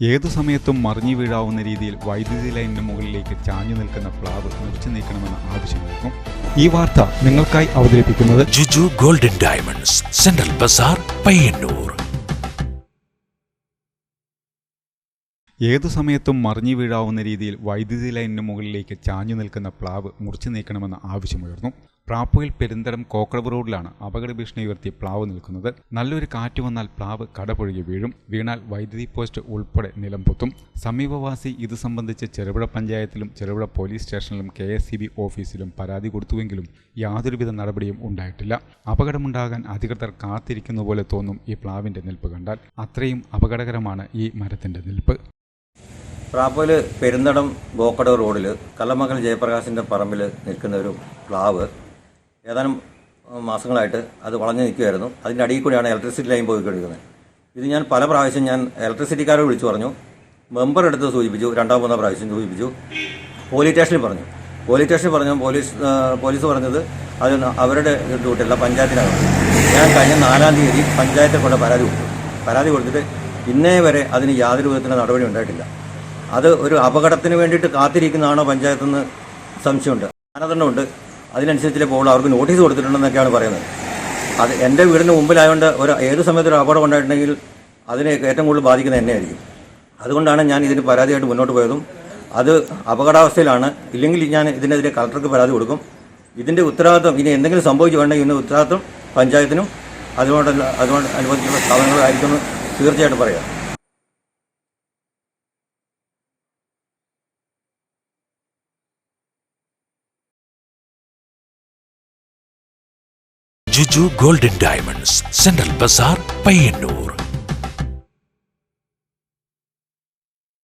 ഏതു സമയത്തും മറിഞ്ഞു വീഴാവുന്ന രീതിയിൽ വൈദ്യുതി ലൈനിന് മുകളിലേക്ക് ചാഞ്ഞു നിൽക്കുന്ന പ്ലാവ് മുറിച്ചു നീക്കണമെന്ന ആവശ്യമായിരുന്നു ഈ വാർത്ത നിങ്ങൾക്കായി അവതരിപ്പിക്കുന്നത് ജുജു golden diamonds central bazaar Payyanur. ഏതു സമയത്തും മറിഞ്ഞു വീഴാവുന്ന രീതിയിൽ വൈദ്യുതി ലൈനിന് മുകളിലേക്ക് ചാഞ്ഞു നിൽക്കുന്ന പ്ലാവ് മുറിച്ചു നീക്കണമെന്ന ആവശ്യമുയർന്നു പ്രാപ്പയിൽ പെരുന്തടം കോക്കളവ് റോഡിലാണ് അപകട ഭീഷണി ഉയർത്തി പ്ലാവ് നിൽക്കുന്നത്. നല്ലൊരു കാറ്റ് വന്നാൽ പ്ലാവ് കടപുഴകി വീഴും. വീണാൽ വൈദ്യുതി പോസ്റ്റ് ഉൾപ്പെടെ നിലം പൊത്തും. സമീപവാസി ഇത് സംബന്ധിച്ച് ചെറുപുഴ പഞ്ചായത്തിലും ചെറുപുഴ പോലീസ് സ്റ്റേഷനിലും കെ ഓഫീസിലും പരാതി കൊടുത്തുവെങ്കിലും യാതൊരുവിധ നടപടിയും ഉണ്ടായിട്ടില്ല. അപകടമുണ്ടാകാൻ അധികൃതർ കാത്തിരിക്കുന്ന പോലെ തോന്നും ഈ പ്ലാവിന്റെ നിൽപ്പ് കണ്ടാൽ. അത്രയും അപകടകരമാണ് ഈ മരത്തിന്റെ നിൽപ്പ്. പ്രാപ്പോയിൽ പെരുന്തടം ഗോക്കട റോഡിൽ കള്ളമകൽ ജയപ്രകാശിന്റെ പറമ്പിൽ നിൽക്കുന്ന ഒരു പ്ലാവ് ഏതാനും മാസങ്ങളായിട്ട് അത് വളഞ്ഞു നിൽക്കുമായിരുന്നു അതിന്റെ അടിയിൽ കൂടിയാണ് ഇലക്ട്രിസിറ്റി ലൈൻ പോയിക്കൊണ്ടിരിക്കുന്നത്. ഇത് ഞാൻ പല പ്രാവശ്യം ഞാൻ ഇലക്ട്രിസിറ്റിക്കാരെ വിളിച്ചു പറഞ്ഞു. മെമ്പർ എടുത്ത് സൂചിപ്പിച്ചു രണ്ടാം മൂന്നാം പ്രാവശ്യം സൂചിപ്പിച്ചു. പോലീസ് സ്റ്റേഷനിൽ പറഞ്ഞു. പോലീസ് സ്റ്റേഷനിൽ പറഞ്ഞു പോലീസ് പോലീസ് പറഞ്ഞത് അത് അവരുടെ ഡ്യൂട്ടിയല്ല പഞ്ചായത്തിനാണ് ഞാൻ കഴിഞ്ഞ നാലാം തീയതി പഞ്ചായത്തെ കൊണ്ട് പരാതി കൊടുത്തു. പരാതി കൊടുത്തിട്ട് ഇന്നേ വരെ അതിന് യാതൊരു വിധത്തിന്റെ നടപടി ഉണ്ടായിട്ടില്ല. അത് ഒരു അപകടത്തിന് വേണ്ടിയിട്ട് കാത്തിരിക്കുന്നതാണോ പഞ്ചായത്തെന്ന് സംശയമുണ്ട്. മാനദണ്ഡമുണ്ട്. അതിനനുസരിച്ചില്ലേ പോകുള്ളൂ. അവർക്ക് നോട്ടീസ് കൊടുത്തിട്ടുണ്ടെന്നൊക്കെയാണ് പറയുന്നത്. അത് എന്റെ വീടിന് മുമ്പിലായതുകൊണ്ട് ഒരു ഏത് സമയത്ത് ഒരു അപകടം ഉണ്ടായിട്ടുണ്ടെങ്കിൽ അതിനെ ഏറ്റവും കൂടുതൽ ബാധിക്കുന്നത് എന്നെയായിരിക്കും. അതുകൊണ്ടാണ് ഞാൻ ഇതിന് പരാതിയായിട്ട് മുന്നോട്ട് പോയതും. അത് അപകടാവസ്ഥയിലാണ്. ഇല്ലെങ്കിൽ ഞാൻ ഇതിനെതിരെ കളക്ടർക്ക് പരാതി കൊടുക്കും. ഇതിന്റെ ഉത്തരവാദിത്വം ഇനി എന്തെങ്കിലും സംഭവിച്ചു വേണ്ടെങ്കിൽ ഇതിന്റെ ഉത്തരവാദിത്വം പഞ്ചായത്തിനും അതുകൊണ്ടല്ല അതുകൊണ്ട് അനുബന്ധിച്ചുള്ള സ്ഥാപനങ്ങളായിരിക്കും തീർച്ചയായിട്ടും പറയാം. ജുജു golden diamonds central bazaar Payyanur.